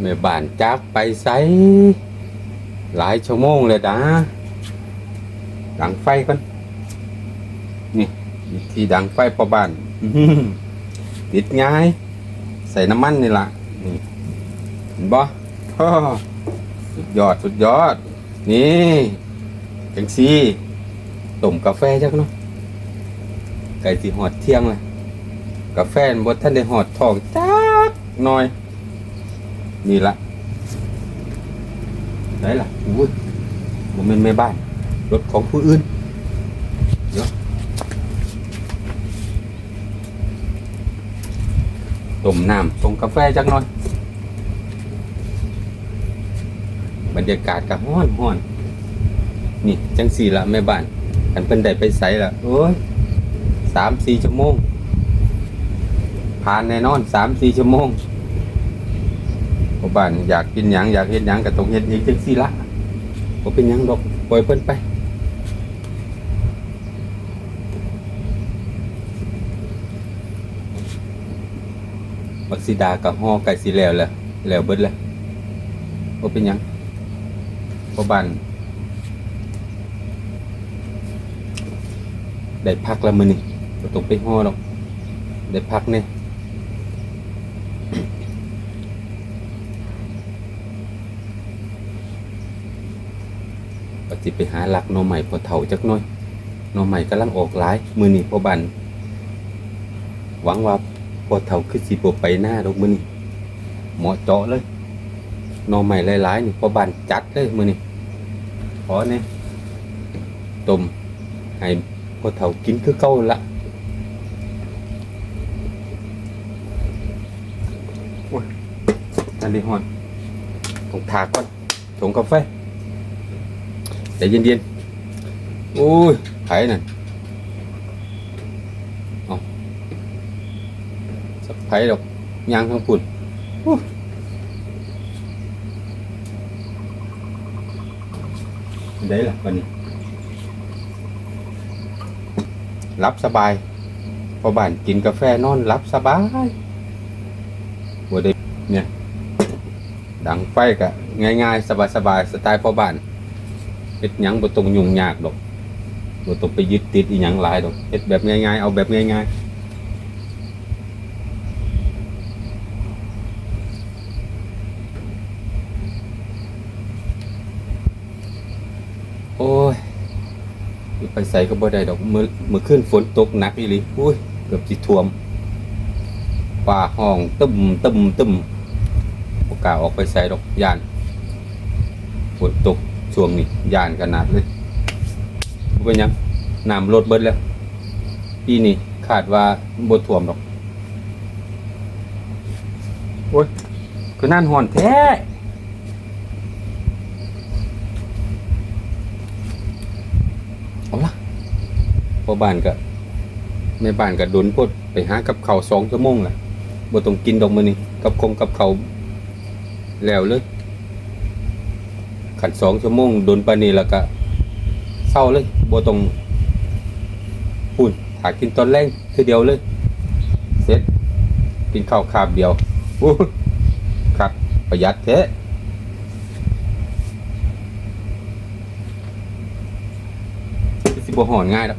แม่บ้านจักไปไสหลายชั่วโมงเลยนะดังไฟก่อนนี่วิธีดังไฟพอบ้านติดง่าย ใส่น้ำมันนี่ล่ะนี่เห็นบ่สุดยอดสุดยอด นี่จังซี่ต้มกาแฟจักเนาะไก่สิหอดเที่ยงเลยกาแฟบดท่านได้หอดทองจักหน่อย นี่ละไหนล่ะอุ้ยผมเป็นแม่บ้าน รถของผู้อื่นเดี๋ยวต้มน้ำส่งกาแฟจักหน่อย บรรยากาศก็ห้อนห้อนนี่จังสี่ละแม่บ้านกันเป็นได้ไปใส่ละโอ้ยสามสี่ชั่วโมงผ่านแน่นอนสามสี่ชั่วโมง พ่อบ้านอยากกินหยังอยากเห็นหยังก็ต้องเห็นอีกจังสี่ละบ่เป็นหยังดอกปล่อยเพิ่นไปบักซิดากับห่อไก่สีแล้วแหละแล้วเบิดแล้วบ่เป็นหยังพ่อบ้านได้พักแล้วมื้อนี้บ่ต้องไปห่อหรอกได้พักแน่ ปฏิไปหาหลักหน่อใหม่พอเฒ่าจักหน่อยหน่อใหม่กำลังออกหลาย มื้อนี้พ่อบ้านหวังว่าพอเท่าคือสิบไปหน้าดอกมือนี่เหมาะเจาะเลยหนอใหม่หลายๆนี่พอบานจัดเลยมือนี่ขอเนี่ยต้มให้พอเท่ากินคือเก่าละอ้ยนั่นดิฮอนต้องถากก่อนถงกาแฟ ใจเย็นๆโอ้ยไผ่นั่นสักไผ่ดอกยางข้างปุ่นอู้ได้ละวันนี้รับสบาย พอบ้านกินกาแฟนอนรับสบายบัได้เนี่ย ดังไฟกะง่ายๆ สบายๆสไตล์พอบ้าน ฮ็ดหยังบ่ต้องยุ่งยากดอกบ่ต้องไปยึดติดอีหยังหลายดอกเฮ็ดแบบง่ายๆเอาแบบง่ายๆโอ้ยไปใส่ก็บ่ได้ดอกเมื่อเมื่อขึ้นฝนตกหนักอีหลีอุ้ยเกือบจิท่วมป่าห้องตึมตึมตึมโอกล้าออกไปใส่ดอกย่านฝนตก ช่วงนี้ย่านขนาดเลยบ่เป็นหยังน้ำลดเบิดแล้วปีนี้คาดว่าบ่ท่วมดอกโอ้ยคือนั่นห่อนแท้เอาละพอบ้านก็แม่บ้านก็ดุนพดไปหากับเขาวสองชั่วโมงแหละบ่ต้องกินดอกมือนี่กับคงกับเขาวแล้วเลย ขันสองชั่วโมงโดนปานนี้แล้วก็เศร้าเลยบ่ต้องพูนหากินตอนแรกคือเดียวเลย เสร็จกินข้าวคาบเดียวอู้ครับประหยัดแท้สิบหอนง่ายแล้ว